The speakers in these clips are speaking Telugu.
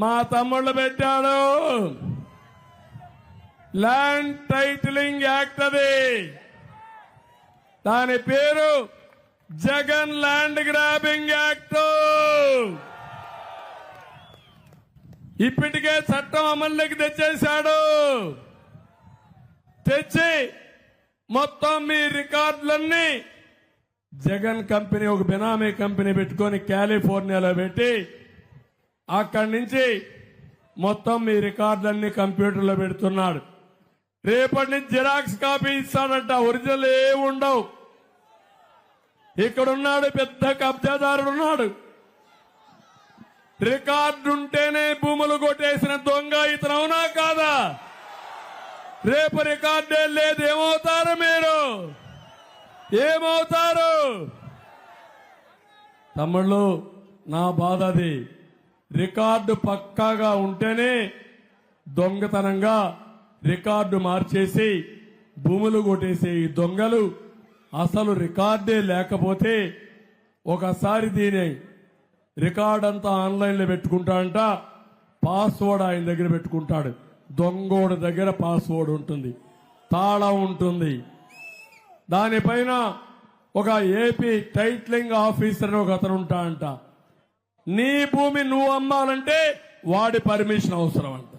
మా తమ్ముళ్ళు పెట్టాడు ల్యాండ్ టైటిలింగ్ యాక్ట్ అది. దాని పేరు జగన్ ల్యాండ్ గ్రాబింగ్ యాక్ట్ ఇప్పటికే చట్టం అమల్లోకి తెచ్చేశాడు. తెచ్చి మొత్తం మీ రికార్డులన్నీ జగన్ కంపెనీ ఒక బినామీ కంపెనీ పెట్టుకొని కాలిఫోర్నియాలో పెట్టి అక్కడి నుంచి మొత్తం మీ రికార్డులన్నీ కంప్యూటర్లో పెడుతున్నాడు. రేపటి నుంచి జిరాక్స్ కాపీ ఇస్తాడంట ఒరిజినల్ ఏ ఉండవు. ఇక్కడున్నాడు పెద్ద కబ్జాదారుడు ఉన్నాడు. రికార్డుంటేనే భూములు కొట్టేసిన దొంగ ఇతను అవునా కాదా? రేపు రికార్డే లేదు ఏమవుతారు మీరు? ఏమవుతారు? తమ్ముళ్ళు నా బాధ అది. రికార్డు పక్కాగా ఉంటేనే దొంగతనంగా రికార్డు మార్చేసి భూములు కొట్టేసే ఈ దొంగలు అసలు రికార్డే లేకపోతే ఒకసారి దీని రికార్డ్ అంతా ఆన్లైన్లో పెట్టుకుంటాడంట పాస్వర్డ్ ఆయన దగ్గర పెట్టుకుంటాడు. దొంగోడు దగ్గర పాస్వర్డ్ ఉంటుంది తాళం ఉంటుంది. దానిపైన ఒక ఏపీ టైట్లింగ్ ఆఫీసర్ అని ఒక అతను ఉంటాడంట. నీ భూమి నువ్వు అమ్మాలంటే వాడి పర్మిషన్ అవసరం అంట.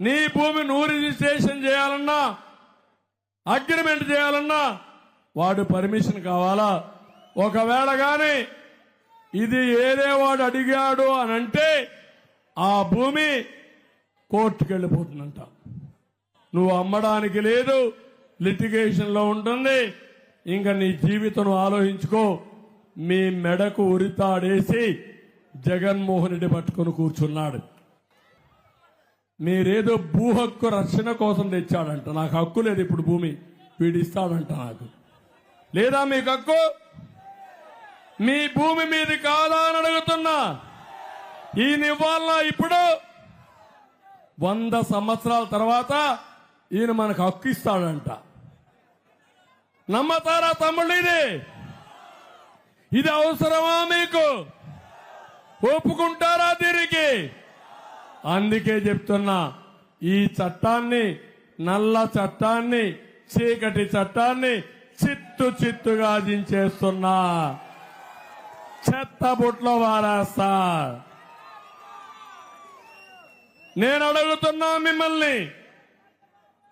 నీ భూమి నువ్వు రిజిస్ట్రేషన్ చేయాలన్నా అగ్రిమెంట్ చేయాలన్నా వాడు పర్మిషన్ కావాలా? ఒకవేళ గాని ఇది ఏదే వాడు అడిగాడు అని అంటే ఆ భూమి కోర్టుకు వెళ్ళిపోతుందంట. నువ్వు అమ్మడానికి లేదు లిటిగేషన్లో ఉంటుంది. ఇంకా నీ జీవితం ఆలోచించుకో. మీ మెడకు ఉరితాడేసి జగన్మోహన్ రెడ్డి పట్టుకొని కూర్చున్నాడు. మీరేదో భూ హక్కు రక్షణ కోసం తెచ్చాడంట. నాకు హక్కు లేదు ఇప్పుడు భూమి. వీడిస్తాడంట నాకు. లేదా మీకు హక్కు? మీ భూమి మీది కాదా అని అడుగుతున్నా. ఈ నివాళ ఇప్పుడు వంద సంవత్సరాల తర్వాత ఈయన మనకు హక్కు ఇస్తాడంట. నమ్మతారా తమ్ముళ్ళు ఇది? ఇది అవసరమా మీకు? ఒప్పుకుంటారా దీనికి అందుకే చెప్తున్నా ఈ చట్టాన్ని నల్ల చట్టాన్ని చీకటి చట్టాన్ని చిత్తు చిత్తుగా దించేస్తున్నా చెత్త బుట్లో వారేస్తా. నేను అడుగుతున్నా మిమ్మల్ని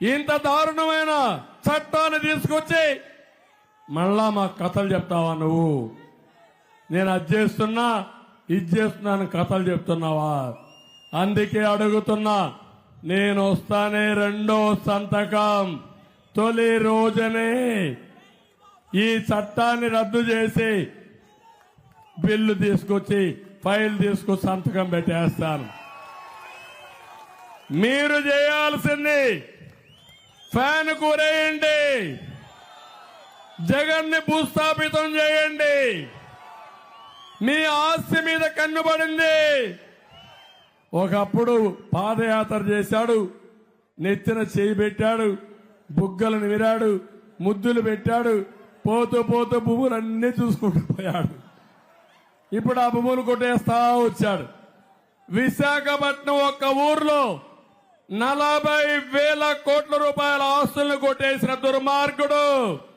ఇంత దారుణమైన చట్టాన్ని తీసుకొచ్చి మళ్ళా మా కథలు చెప్తావా నువ్వు? నేను అది చేస్తున్నా ఇది చేస్తున్నాను కథలు చెప్తున్నావా? అందుకే అడుగుతున్నా నేను వస్తానే రెండో సంతకం తొలి రోజనే. ఈ చట్టాన్ని రద్దు చేసి బిల్లు తీసుకొచ్చి ఫైల్ తీసుకొచ్చి సంతకం పెట్టేస్తాను. మీరు చేయాల్సింది ఫ్యాన్ కూరేయండి. జగన్ని భూస్థాపితం చేయండి. మీ ఆస్తి మీద కన్నుబడింది. ఒకప్పుడు పాదయాత్ర చేశాడు నెత్తిన చేయి పెట్టాడు బుగ్గలు నిమిరాడు ముద్దులు పెట్టాడు పోతూ పోతూ భూములన్నీ చూసుకుంటూ పోయాడు. ఇప్పుడు ఆ భూములు కొట్టేస్తా వచ్చాడు. విశాఖపట్నం ఒక్క ఊర్లో నలభై వేల కోట్ల రూపాయల ఆస్తులను కొట్టేసిన దుర్మార్గుడు.